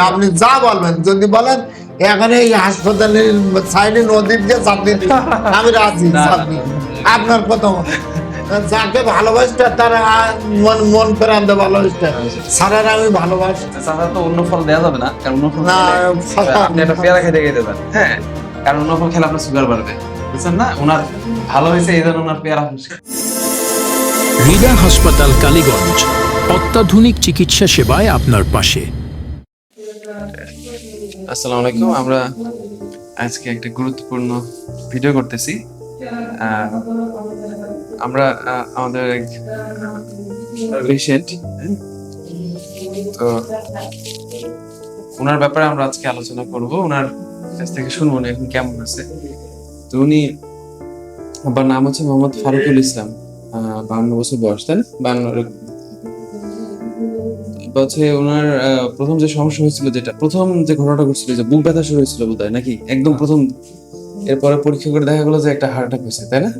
আপনি যা বলবেন যদি বলেন এখানে এই হাসপাতালের সাইডে নদীর দিয়ে চাপ দিন আমি রাজি না, চাপ না, দিন। না। আপনার কথা যাকে ভালোবাসতে তারা মন মন ভালোবাসতে। সারার আমি ভালোবাসি। চাচা তো অন্য ফল দেওয়া যাবে না কারণ অন্য ফল না, আপনি একটা পেয়ারা খেতে খেতে যান হ্যাঁ? কারণ অন্য ফল খেলে আপনার সুগার বাড়বে বুঝছেন না? ওনার ভালো হয়েছে এই জন্য ওনার পেয়ারা হৃদয় হাসপাতাল কালীগঞ্জ অত্যাধুনিক চিকিৎসা সেবায় আপনার পাশে। আসসালামু আলাইকুম। আমরা আজকে একটা গুরুত্বপূর্ণ ভিডিও করতেছি। আমরা আমাদের এক পেশেন্ট তো ওনার ব্যাপারে আমরা আজকে আলোচনা করব। ওনার কাছ থেকে শুনব উনি এখন কেমন আছে। তো উনি আবার নাম হচ্ছে মোহাম্মদ ফারুকুল ইসলাম বান্ন বছর বয়স, তাই না? বান্ন হচ্ছে ওনার প্রথম যে সমস্যা হয়েছিল যেটা প্রথম যে ঘটনাটা ঘটছিল যে বুক ব্যথা শুরু হয়েছিল বোধ নাকি? একদম প্রথম। এরপরে পরীক্ষা করে দেখা গেলো যে একটা হার্ট অ্যাটাক হয়েছে তাই না?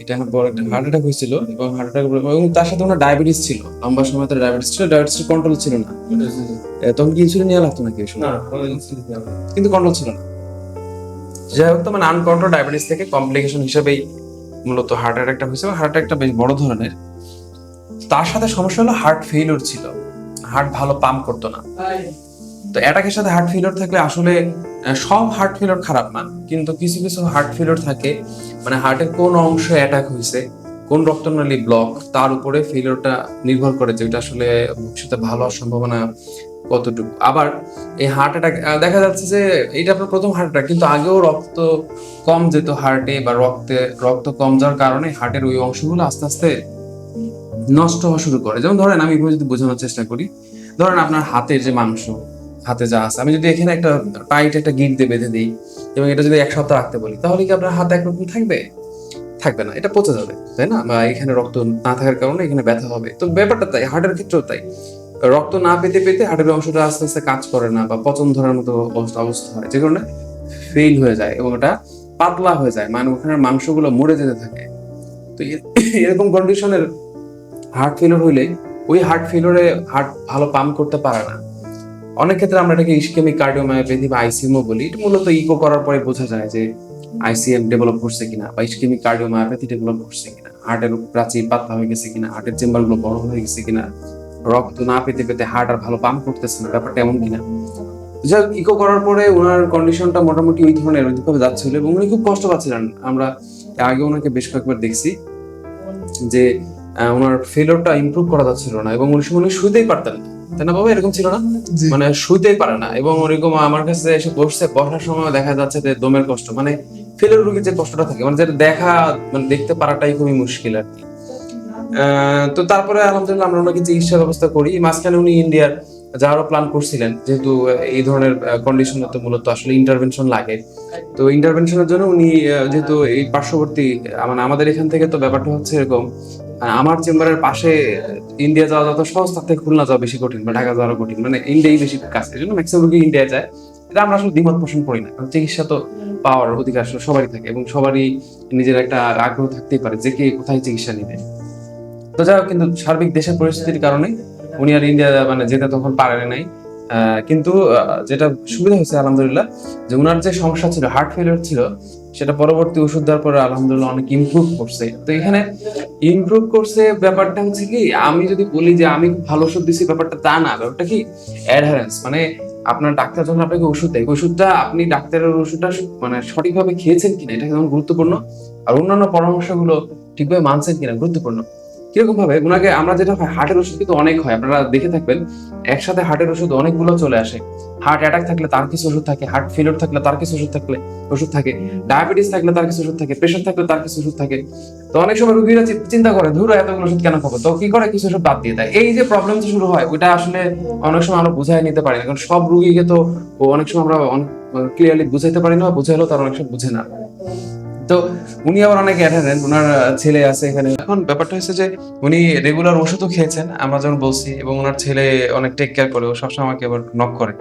এটা এখন বড় একটা হার্ট অ্যাটাক হয়েছিল এবং হার্ট অ্যাটাক এবং তার সাথে ওনার ডায়াবেটিস ছিল। লম্বা সময় ডায়াবেটিস ছিল ডায়াবেটিস কন্ট্রোল ছিল না। তখন কি ইনসুলিন নেওয়া লাগতো নাকি কিন্তু কন্ট্রোল ছিল না। যাই হোক তো মানে আনকন্ট্রোল ডায়াবেটিস থেকে কমপ্লিকেশন হিসেবেই মূলত হার্ট অ্যাটাকটা হয়েছে। হার্ট অ্যাটাকটা বেশ বড় ধরনের। তার সাথে সমস্যা হলো হার্ট ফেলিওর ছিল। হার্ট ভালো পাম্প করতো না। তো অ্যাটাকের সাথে হার্ট ফেলিওর থাকলে আসলে সব হার্ট ফেলিওর খারাপ না। কিন্তু কিছু কিছু হার্ট ফেলিওর থাকে মানে হার্টের কোন অংশ অ্যাটাক হয়েছে, কোন রক্তনালী ব্লক তার উপরে ফেলিওরটা নির্ভর করে যে ওটা আসলে ভবিষ্যতে ভালো হওয়ার সম্ভাবনা কতটুকু। আবার এই হার্ট অ্যাটাক দেখা যাচ্ছে যে এটা আপনার প্রথম হার্ট অ্যাটাক কিন্তু আগেও রক্ত কম যেত হার্টে বা রক্তে, রক্ত কম যাওয়ার কারণে হার্টের ওই অংশগুলো আস্তে আস্তে নষ্ট হওয়া শুরু করে। যেমন ধরেন আমি যদি বোঝানোর চেষ্টা করি, ধরেন আপনার হাতের যে মাংস, হাতে যা আছে, আমি যদি এখানে একটা টাইট একটা গিট দিয়ে বেঁধে দিই এবং এটা যদি এক সপ্তাহ রাখতে বলি, তাহলে কি আপনার হাত একরকম থাকবে? থাকবে না, এটা পচে যাবে, তাই না? বা এখানে রক্ত না থাকার কারণে এখানে ব্যথা হবে। তো ব্যাপারটা তাই, হার্টের ক্ষেত্রেও তাই। রক্ত না পেতে পেতে হার্টের অংশটা আস্তে আস্তে কাজ করে না বা পচন ধরার মতো অবস্থা অবস্থা হয়, যে কারণে ফেল হয়ে যায় এবং ওটা পাতলা হয়ে যায়। মানে ওখানে মাংসগুলো মরে যেতে থাকে। তো এরকম কন্ডিশনের হার্ট ফেলিওর হইলে ওই হার্ট ফেলিওরে হার্ট ভালো পাম্প করতে পারে না। অনেক ক্ষেত্রে আমরা এটাকে ইস্কেমিক কার্ডিওমায়োপ্যাথি বা আইসিএমও বলি। এটা মূলত ইকো করার পরে বোঝা যায় যে আইসিএম ডেভেলপ করছে কিনা বা ইস্কেমিক কার্ডিওমায়োপ্যাথি ডেভেলপ করছে কিনা। হার্টের প্রাচীর পাতলা হয়ে গেছে কিনা হার্টের চেম্বারগুলো বড় হয়ে গেছে কিনা, রক্ত না পেতে পেতে হার্ট আর ভালো পাম্প করতেছে না, ব্যাপারটা এমন কিনা। যাই ইকো করার পরে ওনার কন্ডিশনটা মোটামুটি ওই ধরনের ওইভাবে যাচ্ছিল এবং উনি খুব কষ্ট পাচ্ছিলেন। আমরা আগে ওনাকে বেশ কয়েকবার দেখছি যে ওনার ফেলোরটা ইমপ্রুভ করা যাচ্ছিল না এবং উনি সময় উনি শুইতেই পারতেন না। তাই না বাবা? এরকম ছিল না? মানে শুইতেই পারে না এবং ওরকম আমার কাছে এসে বসছে বসার সময় দেখা যাচ্ছে যে দমের কষ্ট। মানে ফেলের রোগীর যে কষ্টটা থাকে মানে যেটা দেখা মানে দেখতে পারাটাই খুবই মুশকিল আর কি। তো তারপরে আলহামদুলিল্লাহ আমরা ওনাকে চিকিৎসা ব্যবস্থা করি। মাঝখানে উনি ইন্ডিয়ার যাওয়ারও প্ল্যান করছিলেন যেহেতু এই ধরনের কন্ডিশনে তো মূলত আসলে ইন্টারভেনশন লাগে। তো ইন্টারভেনশনের জন্য উনি যেহেতু এই পার্শ্ববর্তী মানে আমাদের এখান থেকে তো ব্যাপারটা হচ্ছে এরকম আমার চেম্বারের পাশে ইন্ডিয়া যাওয়া যত সহজ, তার থেকে খুলনা যাওয়া বেশি কঠিন বা ঢাকা যাওয়া কঠিন। মানে ইন্ডিয়াই বেশি কাছে এই জন্য ম্যাক্সিমাম রোগী ইন্ডিয়া যায়। এটা আমরা আসলে দ্বিমত পোষণ করি না। কারণ চিকিৎসা তো পাওয়ার অধিকার সবারই থাকে এবং সবারই নিজের একটা আগ্রহ থাকতেই পারে যে কে কোথায় চিকিৎসা নিবে। তো যাই হোক, কিন্তু সার্বিক দেশের পরিস্থিতির কারণে উনি আর ইন্ডিয়া মানে যেতে তখন পারেন। নাই কিন্তু যেটা সুবিধা হয়েছে, আলহামদুলিল্লাহ, যে ওনার যে সমস্যা ছিল হার্ট ফেলিওর ছিল, সেটা পরবর্তী ওষুধ দেওয়ার পরে আলহামদুলিল্লাহ অনেক ইমপ্রুভ করছে। তো এখানে ইমপ্রুভ করছে ব্যাপারটা হচ্ছে কি, আমি যদি বলি যে আমি ভালো ওষুধ দিছি, ব্যাপারটা তা না, ব্যাপারটা কি অ্যাডহারেন্স মানে আপনার ডাক্তার যখন আপনাকে ওষুধ দেয় ওষুধটা আপনি ডাক্তারের ওষুধটা মানে সঠিকভাবে খেয়েছেন কিনা, এটা যেমন গুরুত্বপূর্ণ। আর অন্যান্য পরামর্শগুলো ঠিকভাবে মানছেন কিনা, গুরুত্বপূর্ণ। কীরকম ভাবে? ওনাকে আমরা যেটা হয় হার্টের ওষুধ কিন্তু অনেক হয়। আপনারা দেখে থাকবেন, একসাথে হার্টের ওষুধ অনেকগুলো চলে আসে। হার্ট অ্যাটাক থাকলে তার কিছু ওষুধ থাকে হার্ট ফেলিওর থাকলে তার কিছু ওষুধ থাকলে ওষুধ থাকে। ডায়াবেটিস থাকলে তার কিছু ওষুধ থাকে প্রেশার থাকলে তার কিছু ওষুধ থাকে। তো অনেক সময় রুগীরা চিন্তা করে, ধরো এতগুলো ওষুধ কেন খাব? তো কি করে? কিছু ওষুধ বাদ দিয়ে দেয়। এই যে প্রবলেম যে শুরু হয় ওটা আসলে অনেক সময় আমরা বুঝাই নিতে পারি না। কারণ সব রুগীকে তো অনেক সময় আমরা ক্লিয়ারলি বুঝাইতে পারি না বুঝাইলেও তার অনেক সময় বুঝে না। তো উনি আবার অনেক অ্যাডারেন্ট ওনার ছেলে আছে এখানে। এখন ব্যাপারটা হচ্ছে যে উনি রেগুলার ওষুধও খেয়েছেন, আমরা যখন বলছি, এবং ওনার ছেলে অনেক টেক কেয়ার করে, ও সবসময় আমাকে আবার নক করে।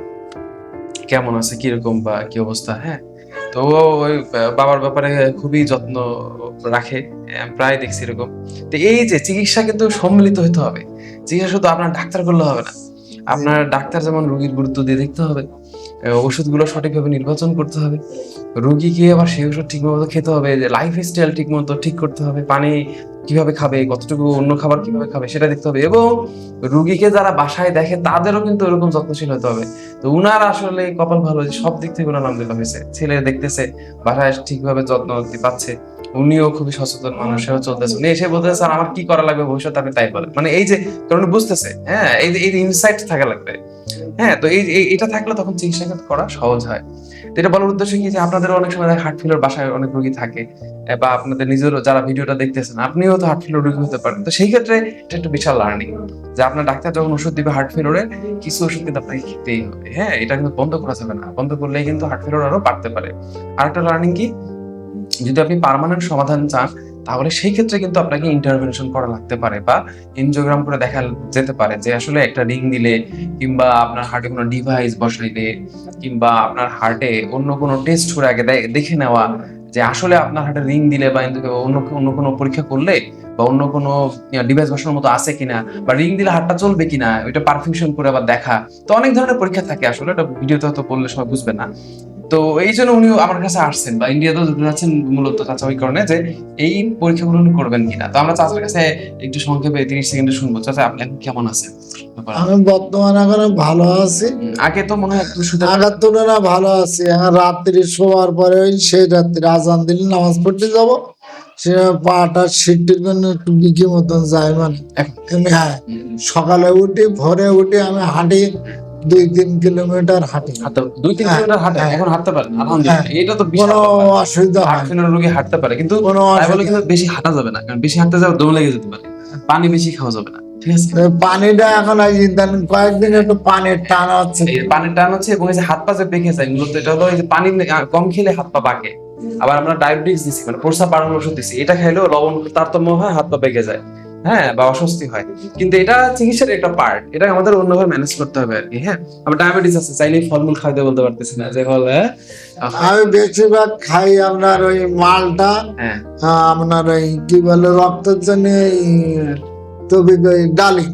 কেমন আছে, কীরকম বা কি অবস্থা হ্যাঁ? তো ওই বাবার ব্যাপারে খুবই যত্ন রাখে প্রায় দেখছি এরকম। তো এই যে চিকিৎসা কিন্তু সম্মিলিত হতে হবে। চিকিৎসা শুধু আপনার ডাক্তার করলে হবে না। আপনার ডাক্তার যেমন রুগীর গুরুত্ব দিয়ে দেখতে হবে। ওষুধগুলো সঠিকভাবে নির্বাচন করতে হবে। রোগীকে আবার সেই ওষুধ ঠিক মতো খেতে হবে, যে লাইফ স্টাইল ঠিক মতো ঠিক করতে হবে, পানি কীভাবে খাবে, কতটুকু অন্য খাবার কীভাবে খাবে সেটা দেখতে হবে এবং রুগীকে যারা বাসায় দেখে তাদেরও কিন্তু ওরকম যত্নশীল হতে হবে। তো উনার আসলে কপাল ভালো, যে সব দিক থেকে ওনার নাম দিতে হয়েছে। ছেলে দেখতেছে, বাসায় ঠিকভাবে যত্ন পাচ্ছে, উনিও খুবই সচেতন মানুষ, সেও চলতেছে। উনি এসে বলতেছে, স্যার, আমার কি করা লাগবে ভবিষ্যতে? আপনি তাই বলেন মানে এই যে, কারণ বুঝতেছে হ্যাঁ এই যে ইনসাইট থাকা লাগবে। হ্যাঁ তো এই এটা থাকলে তখন চিকিৎসা করা সহজ হয়। তো এটা বলার উদ্দেশ্য কি যে আপনাদের অনেক সময় হার্ট ফেলার বাসায় অনেক রোগী থাকে বা আপনাদের নিজেরও যারা ভিডিওটা দেখতেছেন, আপনিও তো হার্ট ফেলার রোগী হতে পারেন। তো সেই ক্ষেত্রে এটা একটা বিশাল লার্নিং যে আপনার ডাক্তার যখন ওষুধ দিবে হার্ট ফেলোরের কিছু ওষুধ কিন্তু আপনাকে খেতেই হবে। হ্যাঁ এটা কিন্তু বন্ধ করা যাবে না। বন্ধ করলেই কিন্তু হার্ট ফেলোর আরও বাড়তে পারে। আর একটা লার্নিং কি? যদি আপনি পার্মানেন্ট সমাধান চান, তাহলে সেই ক্ষেত্রে কিন্তু আপনাকে ইন্টারভেনশন করা লাগতে পারে বা এনজিওগ্রাম করে দেখা যেতে পারে যে আসলে একটা রিং দিলে কিংবা আপনার হার্টে কোনো ডিভাইস বসাইলে কিংবা আপনার হার্টে অন্য কোনো টেস্ট করে আগে দেখে নেওয়া যে আসলে আপনার হার্টে রিং দিলে বা অন্য অন্য কোনো পরীক্ষা করলে বা অন্য কোনো ডিভাইস বসানোর মতো আছে কিনা বা রিং দিলে হার্টটা চলবে কিনা, ওইটা পারফিউশন করে আবার দেখা। তো অনেক ধরনের পরীক্ষা থাকে আসলে এটা ভিডিওতে হয়তো বললে সবাই বুঝবে না। তো এই জন্য উনি আমার কাছে আসছেন বা ইন্ডিয়াতে যাচ্ছেন মূলত চাচা ওই কারণে যে এই পরীক্ষাগুলো উনি করবেন কিনা। তো আমরা চাচার কাছে একটু সংক্ষেপে তিরিশ সেকেন্ডে শুনব। চাচা আপনি কেমন আছেন? আমি বর্তমানে এখন ভালো আছি। আগে তো মনে হয় একটু সুযোগ আগের তুলনা ভালো আছি। এখন রাত্রি শোয়ার পরে ওই সেই রাত্রি আজান দিলে নামাজ পড়তে যাব। সে পাটা সিটির জন্য একটু বিকি মতন যায় মানে। হ্যাঁ সকালে উঠি ভোরে উঠি আমি হাঁটি দুই তিন কিলোমিটার হাঁটি। দুই তিন হ্যাঁ, কিলোমিটার হাঁটে হ্যাঁ। এখন হাঁটতে পারেন আলহামদুলিল্লাহ। হ্যাঁ। এটা তো কোনো অসুবিধা হয় রোগী হাঁটতে পারে কিন্তু কিন্তু বেশি হাঁটা যাবে না কারণ বেশি হাঁটতে যাবে দম লেগে যেতে পারে। পানি বেশি খাওয়া যাবে না পানিটা এখন কয়েকদিন একটু পানির টান হচ্ছে পানির টান হচ্ছে এবং হাত পা যে পেকে যায় মূলত এটা হলো এই যে পানি কম খেলে হাত পা পাকে আবার আমরা ডায়াবেটিস দিছি মানে প্রস্রাব বাড়ানোর ওষুধ দিছি এটা খাইলেও লবণ তারতম্য হয় হাত পা পেকে যায়। হ্যাঁ বা অস্বস্তি হয়। কিন্তু এটা চিকিৎসার একটা পার্ট এটা আমাদের অন্যভাবে ম্যানেজ করতে হবে আর কি হ্যাঁ? আমার ডায়াবেটিস আছে চাইলে ফলমূল খাইতে বলতে পারতেছি না যে ফল হ্যাঁ আমি বেশিরভাগ খাই আপনার ওই মালটা হ্যাঁ। আপনার ওই কি বলে রক্তের জন্য তবে ওই ডালিম।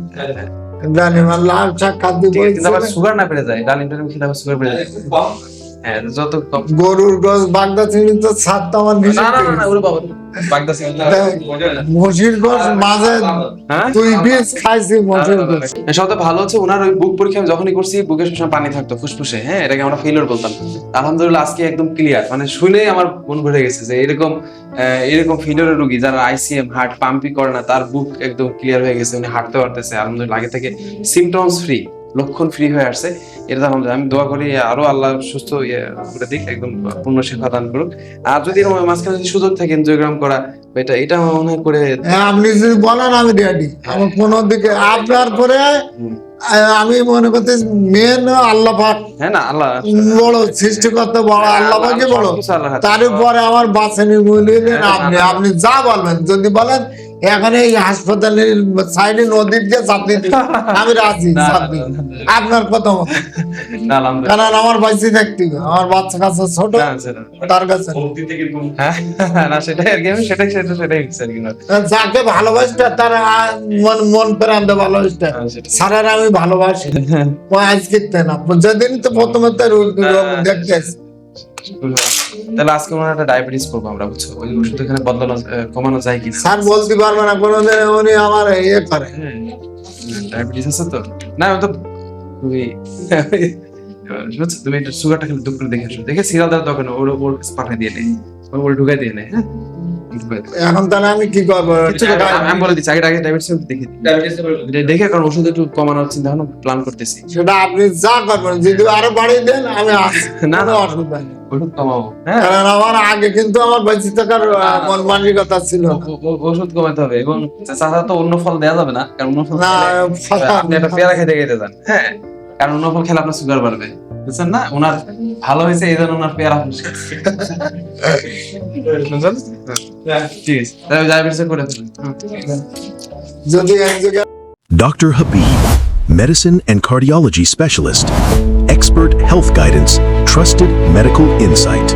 ডালিম আর লাল শাক খাদ্য কিন্তু আবার সুগার না। বেড়ে যায় ডাল ইন্টারভিউ খেলে আবার সুগার বেড়ে যায়। হ্যাঁ যত গরুর গোস বাগদা তো ছাড়তো আমার না নিষেধ না না, না করেছে। ওরে বাবা বাগদা মসির গোস মাঝে হ্যাঁ? তুই বীজ খাইছি মসির গোস সবথেকে ভালো হচ্ছে ওনার ওই বুক পরীক্ষা আমি যখনই করছি বুকে সবসময় পানি থাকতো ফুসফুসে হ্যাঁ এটাকে আমরা ফেলিওর বলতাম। আলহামদুলিল্লাহ আজকে একদম ক্লিয়ার মানে শুনে আমার মন ভরে গেছে যে এরকম এরকম ফেলিওরের রোগী যারা আইসিএম হার্ট পাম্পই করে না তার বুক একদম ক্লিয়ার হয়ে গেছে উনি হাঁটতে পারতেছে আলহামদুলিল্লাহ আগে থেকে সিমটমস ফ্রি লক্ষণ ফ্রি হয়ে আসছে। এটা আলহামদুলিল্লাহ আমি দোয়া করি আরও আল্লাহ সুস্থ ইয়ে করে দিক একদম পূর্ণ শিক্ষা দান করুক। আর যদি মাঝখানে যদি সুযোগ থাকে এনজয়গ্রাম করা এটা এটা আমার মনে করে হ্যাঁ, আপনি যদি বলেন আমি রেডি আমার কোনো দিকে আপনার পরে আমি মনে করতে মেন আল্লাহ পাক। হ্যাঁ না আল্লাহ বড় সৃষ্টিকর্তা বড় আল্লাহ পাকে বড়। তার উপরে আমার মূল্যলেন আপনি আপনি যা বলবেন যদি বলেন এখানে এই হাসপাতালের সাইডে নদীর যে চাপনি আমি রাজি চাপনি না, না, না। আপনার কথা মতো কারণ আমার বাইসে হবে। আমার বাচ্চা কাছে ছোট। তার কাছে হ্যাঁ না সেটাই আর কি আমি সেটাই সেটাই সেটাই হচ্ছে আর কি না। যাকে ভালোবাসতে তার মন মন প্রাণ ভালোবাসতে হ্যাঁ। সারার আমি ভালোবাসি ও আজকে না যেদিন তো প্রথমে তো রোগ রোগ দেখতে আসি। তাহলে আজকে মনে একটা ডায়াবেটিস করব আমরা বুঝছ? ওই ওষুধ এখানে বদলানো কমানো যায় কি স্যার বলতে পারবে না কোনোদিন উনি আমার ইয়ে করে। ডায়াবেটিস আছে তো? না তো তুমি তুমি একটু সুগারটা খালি দুপুরে করে দেখে আসো। দেখে সিরিয়াল দেওয়ার দরকার ওর ওর পাঠিয়ে দিয়ে নেই ওর ঢুকাই দিয়ে নেই হ্যাঁ। এখন তাহলে আমি কি করব? কিচ্ছু করতে হবে না, আমি বলে দিচ্ছি আগে আগে ডায়াবেটিস দেখে দেখে কারণ ওষুধ একটু কমানোর চিন্তা ভাবনা প্ল্যান করতেছি। সেটা আপনি যা করবেন যদি আরও বাড়িয়ে দেন আমি না, না। অসুবিধা নেই। ওষুধ কমাবো হ্যাঁ? কারণ আমার আগে কিন্তু আমার বেঁচে থাকার মন মানসিকতা ছিল ওষুধ কমাতে হবে এবং চাচা তো অন্য ফল দেওয়া যাবে না কারণ অন্য ফল আপনি একটা পেয়ারা খেতে খেতে যান হ্যাঁ? কারণ অন্য ফল খেলে আপনার সুগার বাড়বে বুঝছেন না ওনার ভালো হয়েছে এই জন্য ওনার পেয়ারা ফুসছে বুঝছেন ঠিক আছে তাহলে ডায়াবেটিস করে ফেলুন হুম। যদি এক জায়গায় Dr. Habib, medicine and cardiology specialist. Expert health guidance, trusted medical insight.